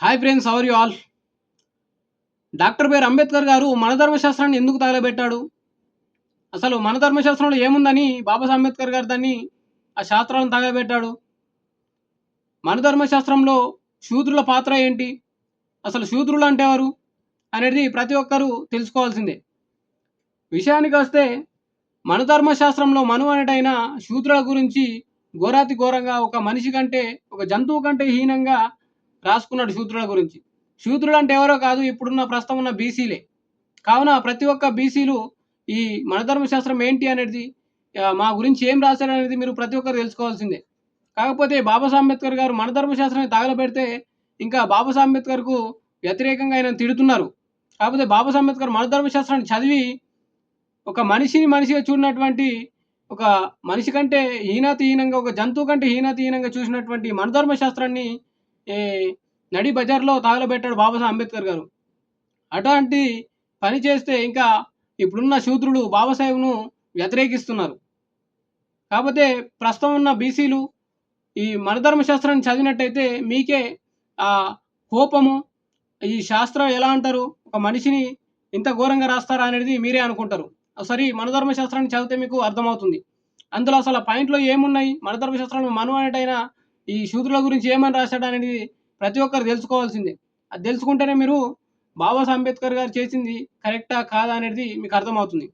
Hi friends how are you all doctor B R Ambedkar గారు మన ధర్మశాస్త్రాన్ని ఎందుకు తగలబెట్టాడు అసలు మన ధర్మశాస్త్రంలో ఏముందని బాబాసాహెబ్ అంబేద్కర్ గారు దాన్ని ఆ శాస్త్రాలను తగలబెట్టాడు మన ధర్మశాస్త్రంలో శూద్రుల పాత్ర ఏంటి? అసలు శూద్రులు అంటే ఎవరు? అనేది ప్రతి ఒక్కరూ తెలుసుకోవాల్సిందే. విషయానికి వస్తే మన ధర్మశాస్త్రంలో మను అనేటైన శూద్రుల గురించి ఘోరాతి ఘోరంగా ఒక మనిషి కంటే ఒక జంతువు కంటే హీనంగా రాసుకున్నాడు శూద్రుల గురించి. శూద్రులు అంటే ఎవరో కాదు ఇప్పుడున్న ప్రస్తుతం ఉన్న బీసీలే. కావున ప్రతి ఒక్క బీసీలు ఈ మన ధర్మశాస్త్రం ఏంటి అనేది మా గురించి ఏం రాశారు అనేది మీరు ప్రతి ఒక్కరు తెలుసుకోవాల్సిందే. కాకపోతే బాబాసాహెబ్ అంబేద్కర్ గారు మన ధర్మశాస్త్రాన్ని తగలబెడితే ఇంకా బాబాసాహెబ్ అంబేద్కర్కు వ్యతిరేకంగా ఆయన తిడుతున్నారు. కాకపోతే బాబాసాహెబ్ అంబేద్కర్ మన ధర్మశాస్త్రాన్ని చదివి ఒక మనిషిని మనిషిగా చూడినటువంటి ఒక మనిషి కంటే హీనాతిహీనంగా ఒక జంతువు కంటే హీనాతిహీనంగా చూసినటువంటి మన ధర్మశాస్త్రాన్ని నడి బజార్లో తగలబెట్టాడు బాబాసాహెబ్ అంబేద్కర్ గారు. అటువంటి పని చేస్తే ఇంకా ఇప్పుడున్న శూద్రులు బాబాసాహెబ్ను వ్యతిరేకిస్తున్నారు. కాకపోతే ప్రస్తుతం ఉన్న బీసీలు ఈ మనధర్మశాస్త్రాన్ని చదివినట్టయితే మీకే ఆ కోపము ఈ శాస్త్రం ఎలా అంటారు? ఒక మనిషిని ఇంత ఘోరంగా రాస్తారా అనేది మీరే అనుకుంటారు. సరే మనధర్మశాస్త్రాన్ని చదివితే మీకు అర్థమవుతుంది. అందులో అసలు పాయింట్లో ఏమున్నాయి? మనధర్మశాస్త్రంలో మను అనేటైనా ఈ శూద్రుల గురించి ఏమని రాశాడు అనేది ప్రతి ఒక్కరు తెలుసుకోవాల్సిందే. అది తెలుసుకుంటేనే మీరు బాబాసాహెబ్ అంబేద్కర్ గారు చేసింది కరెక్టా కాదా అనేది మీకు అర్థమవుతుంది.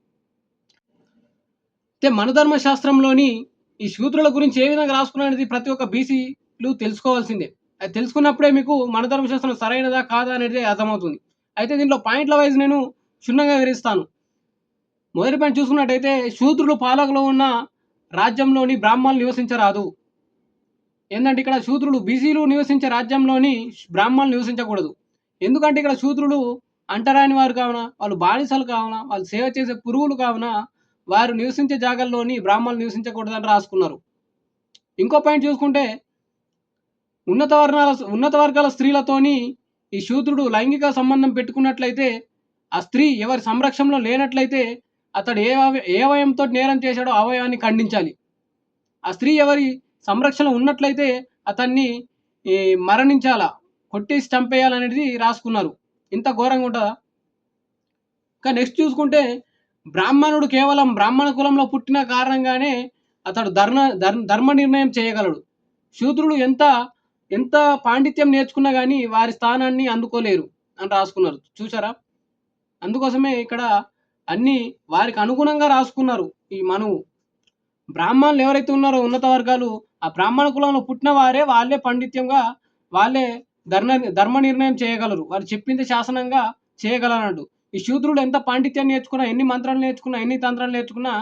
అయితే మన ధర్మశాస్త్రంలోని ఈ శూద్రుల గురించి ఏ విధంగా రాసుకున్నది ప్రతి ఒక్క బీసీలు తెలుసుకోవాల్సిందే. అది తెలుసుకున్నప్పుడే మీకు మన ధర్మశాస్త్రం సరైనదా కాదా అనేది అర్థమవుతుంది. అయితే దీంట్లో పాయింట్ల వైజ్ నేను క్షుణ్ణంగా వివరిస్తాను. మొదటి పాయింట్ చూసుకున్నట్టయితే శూద్రులు పాలకులో ఉన్న రాజ్యంలోని బ్రాహ్మణులు నివసించరాదు. ఏంటంటే ఇక్కడ శూద్రులు బీసీలు నివసించే రాజ్యంలోని బ్రాహ్మణులు నివసించకూడదు. ఎందుకంటే ఇక్కడ శూద్రులు అంటరాని వారు కావున వాళ్ళు బానిసలు కావున వాళ్ళు సేవ చేసే పురుగులు కావున వారు నివసించే జాగాల్లోని బ్రాహ్మణులు నివసించకూడదని రాసుకున్నారు. ఇంకో పాయింట్ చూసుకుంటే ఉన్నత వర్ణాల ఉన్నత వర్గాల స్త్రీలతోని ఈ శూద్రుడు లైంగిక సంబంధం పెట్టుకున్నట్లయితే ఆ స్త్రీ ఎవరి సంరక్షణలో లేనట్లయితే అతడు ఏ అవయ ఏ అవయంతో నేరం చేశాడో అవయవాన్ని ఖండించాలి. ఆ స్త్రీ ఎవరి సంరక్షణ ఉన్నట్లయితే అతన్ని ఈ, మరణించాలా? కొట్టేసి చంపేయాలనేది రాసుకున్నారు. ఇంత ఘోరంగా ఉంటుందా? ఇంకా నెక్స్ట్ చూసుకుంటే బ్రాహ్మణుడు కేవలం బ్రాహ్మణ కులంలో పుట్టిన కారణంగానే అతడు ధర్మ ధర్మ ధర్మ నిర్ణయం చేయగలడు. శూద్రుడు ఎంత ఎంత పాండిత్యం నేర్చుకున్నా కానీ వారి స్థానాన్ని అందుకోలేరు అని రాసుకున్నారు. చూసారా అందుకోసమే ఇక్కడ అన్నీ వారికి అనుగుణంగా రాసుకున్నారు ఈ మనువు. బ్రాహ్మణులు ఎవరైతే ఉన్నారో ఉన్నత వర్గాలు ఆ బ్రాహ్మణ కులంలో పుట్టిన వారే వాళ్ళే పండిత్యంగా వాళ్ళే ధర్మ ధర్మ నిర్ణయం చేయగలరు. వారు చెప్పింది శాసనంగా చేయగలనడు ఈ శూద్రుడు ఎంత పాండిత్యాన్ని నేర్చుకున్నా ఎన్ని మంత్రాలు నేర్చుకున్నా ఎన్ని తంత్రాలు నేర్చుకున్నా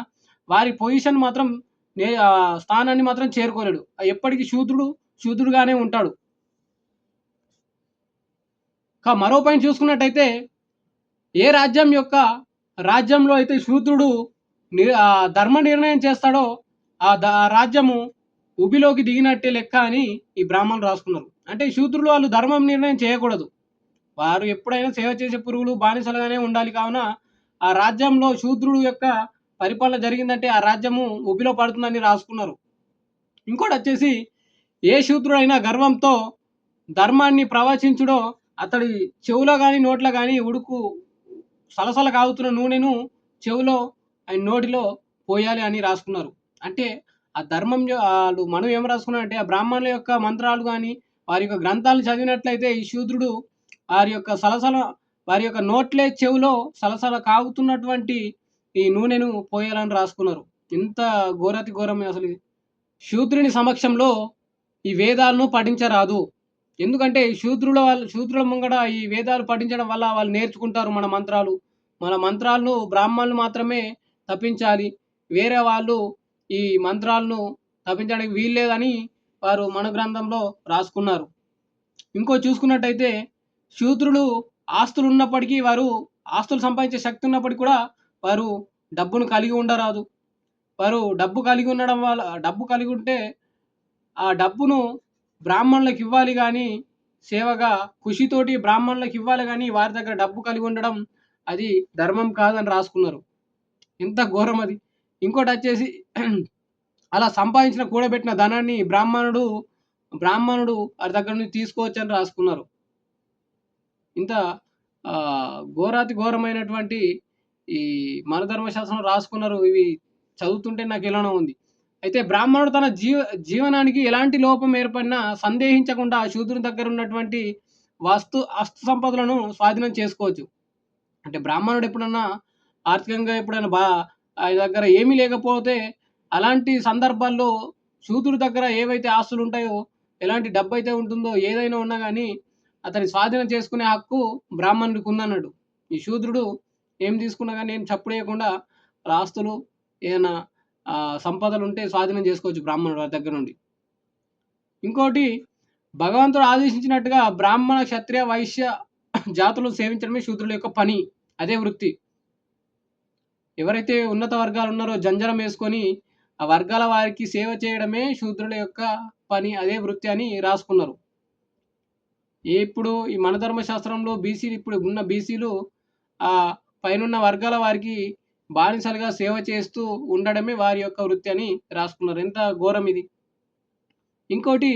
వారి పొజిషన్ మాత్రం నే ఆ స్థానాన్ని మాత్రం చేరుకోలేడు. ఎప్పటికీ శూద్రుడు శూద్రుడుగానే ఉంటాడు. కా మరో పాయింట్ చూసుకున్నట్టయితే ఏ రాజ్యం యొక్క రాజ్యంలో అయితే శూద్రుడు ని- ఆ ధర్మ నిర్ణయం చేస్తాడో ఆ ద- ఆ రాజ్యము ఉబిలోకి దిగినట్టే లెక్క అని ఈ బ్రాహ్మణులు రాసుకున్నారు. అంటే శూద్రులు వాళ్ళు ధర్మం నిర్ణయం చేయకూడదు. వారు ఎప్పుడైనా సేవ చేసే పురుగులు బానిసలుగానే ఉండాలి కావున ఆ రాజ్యంలో శూద్రుడు యొక్క పరిపాలన జరిగిందంటే ఆ రాజ్యము ఉబిలో పడుతుందని రాసుకున్నారు. ఇంకోటి వచ్చేసి ఏ శూద్రుడైనా గర్వంతో ధర్మాన్ని ప్రవచించుడో అతడి చెవులో కానీ నోట్లో కానీ ఉడుకు సలసల కాగుతున్న నూనెను చెవులో ఆయన నోటిలో పోయాలి అని రాసుకున్నారు. అంటే ఆ ధర్మం వాళ్ళు మనం ఏం రాసుకున్నారంటే ఆ బ్రాహ్మణుల యొక్క మంత్రాలు కానీ వారి యొక్క గ్రంథాలు చదివినట్లయితే ఈ శూద్రుడు వారి యొక్క సలసల వారి యొక్క నోట్లే చెవులో సలసల కాగుతున్నటువంటి ఈ నూనెను పోయాలని రాసుకున్నారు. ఇంత ఘోరతి ఘోరం అసలు. ఇది. శూద్రుని సమక్షంలో ఈ వేదాలను పఠించరాదు. ఎందుకంటే శూద్రుల వాళ్ళు శూద్రుల ముంగడ ఈ వేదాలు పఠించడం వల్ల వాళ్ళు నేర్చుకుంటారు మన మంత్రాలు. మన మంత్రాలను బ్రాహ్మణులు మాత్రమే తప్పించాలి. వేరే వాళ్ళు ఈ మంత్రాలను తప్పించడానికి వీల్లేదని వారు మన గ్రంథంలో రాసుకున్నారు. ఇంకో చూసుకున్నట్టయితే శూద్రులు ఆస్తులు ఉన్నప్పటికీ వారు ఆస్తులు సంపాదించే శక్తి ఉన్నప్పటికీ కూడా వారు డబ్బును కలిగి ఉండరాదు. వారు డబ్బు కలిగి ఉండడం వల్ల డబ్బు కలిగి ఉంటే ఆ డబ్బును బ్రాహ్మణులకు ఇవ్వాలి కానీ సేవగా ఖుషితోటి బ్రాహ్మణులకు ఇవ్వాలి కానీ వారి దగ్గర డబ్బు కలిగి ఉండడం అది ధర్మం కాదని రాసుకున్నారు. ఇంత ఘోరం అది. ఇంకోటి వచ్చేసి అలా సంపాదించిన కూడబెట్టిన ధనాన్ని బ్రాహ్మణుడు బ్రాహ్మణుడు వారి దగ్గర నుంచి తీసుకోవచ్చని రాసుకున్నారు. ఇంత ఘోరాతి ఘోరమైనటువంటి ఈ మన ధర్మశాస్త్రం రాసుకున్నారు. ఇవి చదువుతుంటే నాకు ఎలానో ఉంది. అయితే బ్రాహ్మణుడు తన జీవ జీవనానికి ఎలాంటి లోపం ఏర్పడినా సందేహించకుండా శూద్రుని దగ్గర ఉన్నటువంటి వస్తు అస్తు సంపదలను స్వాధీనం చేసుకోవచ్చు. అంటే బ్రాహ్మణుడు ఎప్పుడన్నా ఆర్థికంగా ఎప్పుడైనా బా దగ్గర ఏమీ లేకపోతే అలాంటి సందర్భాల్లో సూతుడి దగ్గర ఏవైతే ఆస్తులు ఉంటాయో ఎలాంటి డబ్బు అయితే ఉంటుందో ఏదైనా ఉన్నా కానీ అతని స్వాధీనం చేసుకునే హక్కు బ్రాహ్మణుడికి ఉందన్నాడు. ఈ శూద్రుడు ఏం తీసుకున్నా కానీ ఏం చప్పుడేయకుండా వాళ్ళ ఆస్తులు ఏదైనా సంపదలు ఉంటే స్వాధీనం చేసుకోవచ్చు బ్రాహ్మణుడు వారి దగ్గర నుండి. ఇంకోటి భగవంతుడు ఆదేశించినట్టుగా బ్రాహ్మణ క్షత్రియ వైశ్య జాతులు సేవించడమే శూద్రుల యొక్క పని. అదే వృత్తి. ఎవరైతే ఉన్నత వర్గాలు ఉన్నారో జంజరం వేసుకొని ఆ వర్గాల వారికి సేవ చేయడమే శూద్రుల యొక్క పని అదే వృత్తి అని రాసుకున్నారు. ఇప్పుడు ఈ మన ధర్మశాస్త్రంలో బీసీలు ఇప్పుడు ఉన్న బీసీలు ఆ పైనున్న వర్గాల వారికి బానిసలుగా సేవ చేస్తూ ఉండడమే వారి యొక్క వృత్తి అని రాసుకున్నారు. ఎంత ఘోరం ఇది. ఇంకోటి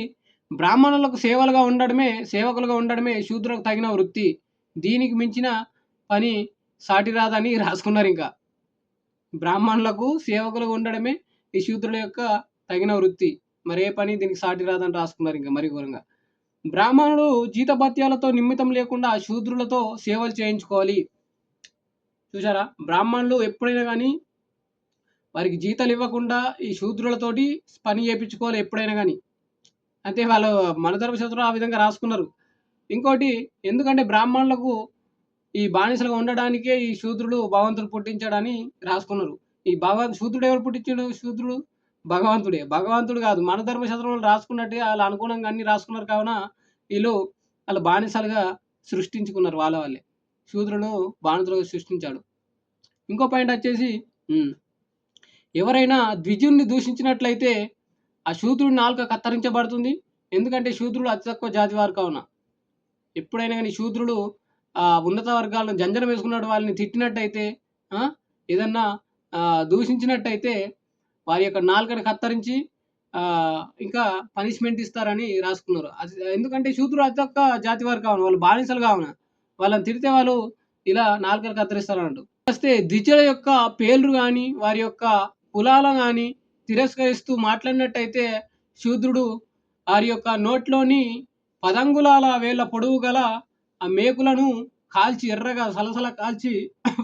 బ్రాహ్మణులకు సేవలుగా ఉండడమే సేవకులుగా ఉండడమే శూద్రులకు తగిన వృత్తి. దీనికి మించిన పని సాటిరాదని రాసుకున్నారు ఇంకా. బ్రాహ్మణులకు సేవకులుగా ఉండడమే ఈ శూద్రుల యొక్క తగిన వృత్తి. మరే పని దీనికి సాటి రాదని రాసుకున్నారు ఇంకా మరి ఘోరంగా. బ్రాహ్మణుడు జీతభత్యాలతో నిమిత్తం లేకుండా శూద్రులతో సేవలు చేయించుకోవాలి. చూసారా బ్రాహ్మణులు ఎప్పుడైనా కానీ వారికి జీతాలు ఇవ్వకుండా ఈ శూద్రులతోటి పని చేయించుకోవాలి ఎప్పుడైనా కానీ. అంతే వాళ్ళు మన ధర్మశాస్త్రం ఆ విధంగా రాసుకున్నారు. ఇంకోటి ఎందుకంటే బ్రాహ్మణులకు ఈ బానిసలుగా ఉండడానికే ఈ శూద్రుడు భగవంతుడు పుట్టించాడని రాసుకున్నారు. ఈ భగవంతు శూద్రుడు ఎవరు పుట్టించాడు శూద్రుడు? భగవంతుడే. భగవంతుడు కాదు. మన ధర్మశాస్త్రంలో రాసుకున్నట్టే వాళ్ళు అనుగుణంగా అన్ని రాసుకున్నారు కావున వీళ్ళు వాళ్ళు బానిసలుగా సృష్టించుకున్నారు వాళ్ళ వాళ్ళే శూద్రుడు బానిసలుగా సృష్టించాడు. ఇంకో పాయింట్ వచ్చేసి ఎవరైనా ద్విజుణ్ణి దూషించినట్లయితే ఆ శూద్రుడి నాలుక కత్తిరించబడుతుంది. ఎందుకంటే శూద్రుడు అతి తక్కువ జాతి వారు కావున. ఎప్పుడైనా కానీ శూద్రుడు ఉన్నత వర్గాలను జంజనం వేసుకున్న వాళ్ళని తిట్టినట్టయితే ఏదన్నా దూషించినట్టయితే వారి యొక్క నాలుకని కత్తరించి ఇంకా పనిష్మెంట్ ఇస్తారని రాసుకున్నారు. అది ఎందుకంటే శూద్రుడు అతి ఒక్క జాతి వారు కావున వాళ్ళు బానిసలు కావున. వాళ్ళని తిడితే వాళ్ళు ఇలా నాలుకలు కత్తిరిస్తారు అన్నట్టు వస్తే ద్విజుల యొక్క పేర్లు కానీ వారి యొక్క కులాలను కానీ తిరస్కరిస్తూ మాట్లాడినట్టయితే శూద్రుడు వారి యొక్క నోట్లోని పదంగుళాల వేళ్ళ పొడవు గల ఆ మేకులను కాల్చి ఎర్రగా సలసల కాల్చి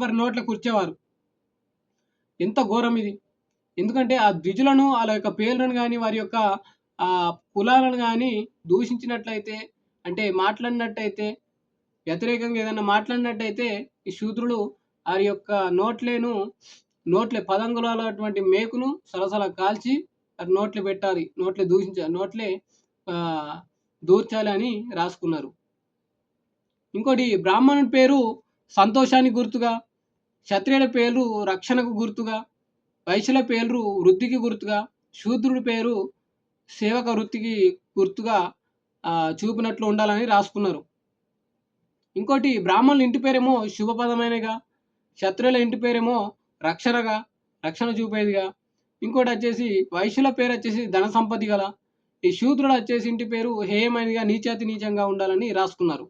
వారి నోట్లో కూర్చేవారు. ఎంత ఘోరం ఇది. ఎందుకంటే ఆ ద్విజులను వాళ్ళ యొక్క పేర్లను కానీ వారి యొక్క ఆ కులాలను కానీ దూషించినట్లయితే అంటే మాట్లాడినట్టయితే వ్యతిరేకంగా ఏదైనా మాట్లాడినట్టయితే ఈ శూద్రులు వారి యొక్క నోట్లేను నోట్లే పదంగులటువంటి అటువంటి మేకును సలసల కాల్చి నోట్లు పెట్టాలి. నోట్లే దూషించాలి నోట్లే దూర్చాలి అని రాసుకున్నారు. ఇంకోటి బ్రాహ్మణుడి పేరు సంతోషానికి గుర్తుగా క్షత్రియుల పేరు రక్షణకు గుర్తుగా వైశ్యుల పేరు వృద్ధికి గుర్తుగా శూద్రుడి పేరు సేవక వృత్తికి గుర్తుగా చూపినట్లు ఉండాలని రాసుకున్నారు. ఇంకోటి బ్రాహ్మణుల ఇంటి పేరేమో శుభపదమైనగా క్షత్రియుల ఇంటి పేరేమో రక్షణగా రక్షణ చూపేదిగా. ఇంకోటి వచ్చేసి వైశ్యుల పేరు వచ్చేసి ధన సంపత్తి గల ఈ శూద్రుడు వచ్చేసి ఇంటి పేరు హేయమైనగా నీచాతి నీచంగా ఉండాలని రాసుకున్నారు.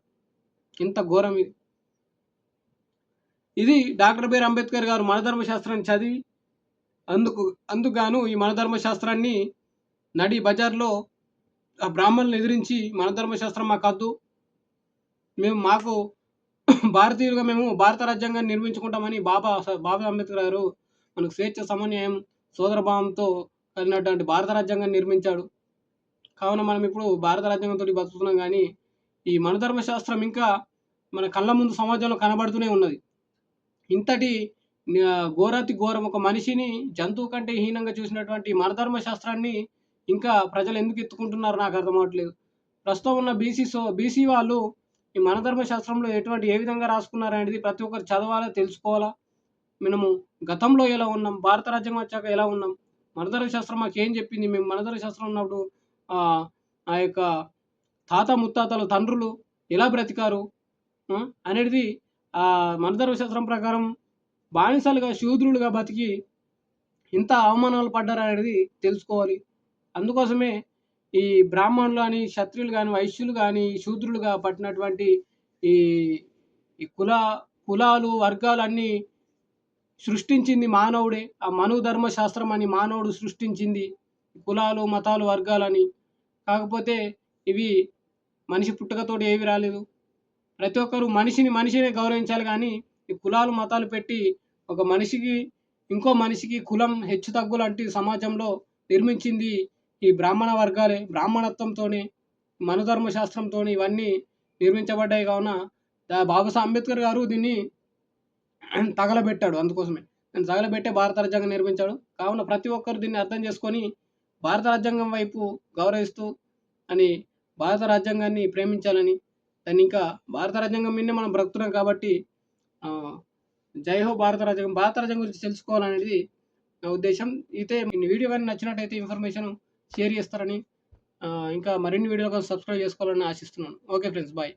ఇంత ఘోరం ఇది. ఇది డాక్టర్ బిఆర్ అంబేద్కర్ గారు మనధర్మశాస్త్రాన్ని చదివి అందుకు అందుకుగాను ఈ మనధర్మశాస్త్రాన్ని నడి బజార్లో ఆ బ్రాహ్మణులను ఎదిరించి మనధర్మశాస్త్రం మాకు వద్దు. మేము మాకు భారతీయులుగా మేము భారత రాజ్యాంగాన్ని నిర్మించుకుంటామని బాబా బాబా అంబేద్కర్ గారు మనకు స్వేచ్ఛ సమన్వయం సోదరభావంతో కలిగినటువంటి భారత రాజ్యాంగాన్ని నిర్మించాడు. కావున మనం ఇప్పుడు భారత రాజ్యాంగంతో బతుకుతున్నాం కానీ ఈ మనధర్మ శాస్త్రం ఇంకా మన కళ్ళ ముందు సమాజంలో కనబడుతూనే ఉన్నది. ఇంతటి ఘోరాతి ఘోరం ఒక మనిషిని జంతువు కంటే హీనంగా చూసినటువంటి మనధర్మ శాస్త్రాన్ని ఇంకా ప్రజలు ఎందుకు ఎత్తుకుంటున్నారు నాకు అర్థం అవట్లేదు. ప్రస్తుతం ఉన్న బీసీ సో బీసీ వాళ్ళు ఈ మనధర్మ శాస్త్రంలో ఎటువంటి ఏ విధంగా రాసుకున్నారు అనేది ప్రతి ఒక్కరు చదవాలా తెలుసుకోవాలా? మనము గతంలో ఎలా ఉన్నాం? భారత రాజ్యం వచ్చాక ఎలా ఉన్నాం? మనధర్మ శాస్త్రం మాకు ఏం చెప్పింది? మేము మనధర్మ శాస్త్రం ఉన్నప్పుడు ఆ యొక్క తాత ముత్తాతలు తండ్రులు ఎలా బ్రతికారు? అనేది ఆ మన ప్రకారం బానిసలుగా శూద్రులుగా బతికి ఇంత అవమానాలు పడ్డారు అనేది తెలుసుకోవాలి. అందుకోసమే ఈ బ్రాహ్మణులు కానీ క్షత్రియులు కానీ వైశ్యులు కానీ శూద్రులుగా పట్టినటువంటి ఈ ఈ కుల కులాలు వర్గాలు అన్నీ సృష్టించింది మానవుడే. ఆ మనుధర్మ శాస్త్రం అని మానవుడు సృష్టించింది కులాలు మతాలు వర్గాలని. కాకపోతే ఇవి మనిషి పుట్టుకతోటి ఏవి రాలేదు. ప్రతి ఒక్కరు మనిషిని మనిషినే గౌరవించాలి కానీ ఈ కులాలు మతాలు పెట్టి ఒక మనిషికి ఇంకో మనిషికి కులం హెచ్చు తగ్గులాంటి సమాజంలో నిర్మించింది ఈ బ్రాహ్మణ వర్గాలే. బ్రాహ్మణత్వంతోనే మనుధర్మ శాస్త్రంతో ఇవన్నీ నిర్మించబడ్డాయి కావున దా- బాబాసాహెబ్ అంబేద్కర్ గారు దీన్ని తగలబెట్టాడు అందుకోసమే. దాన్ని తగలబెట్టే భారత రాజ్యాంగం నిర్మించాడు. కావున ప్రతి ఒక్కరు దీన్ని అర్థం చేసుకొని భారత రాజ్యాంగం వైపు గౌరవిస్తూ అని భారత రాజ్యాంగాన్ని ప్రేమించాలని. దాన్ని ఇంకా భారత రాజ్యాంగం మీదనే మనం బ్రతుకుతున్నాం కాబట్టి జై హో భారత రాజ్యాంగం. భారత రాజ్యాంగం గురించి తెలుసుకోవాలనేది నా ఉద్దేశం. అయితే వీడియో కానీ నచ్చినట్టయితే ఇన్ఫర్మేషన్ షేర్ చేస్తారని ఇంకా మరిన్ని వీడియోల కోసం సబ్స్క్రైబ్ చేసుకోవాలని ఆశిస్తున్నాను. Okay friends bye.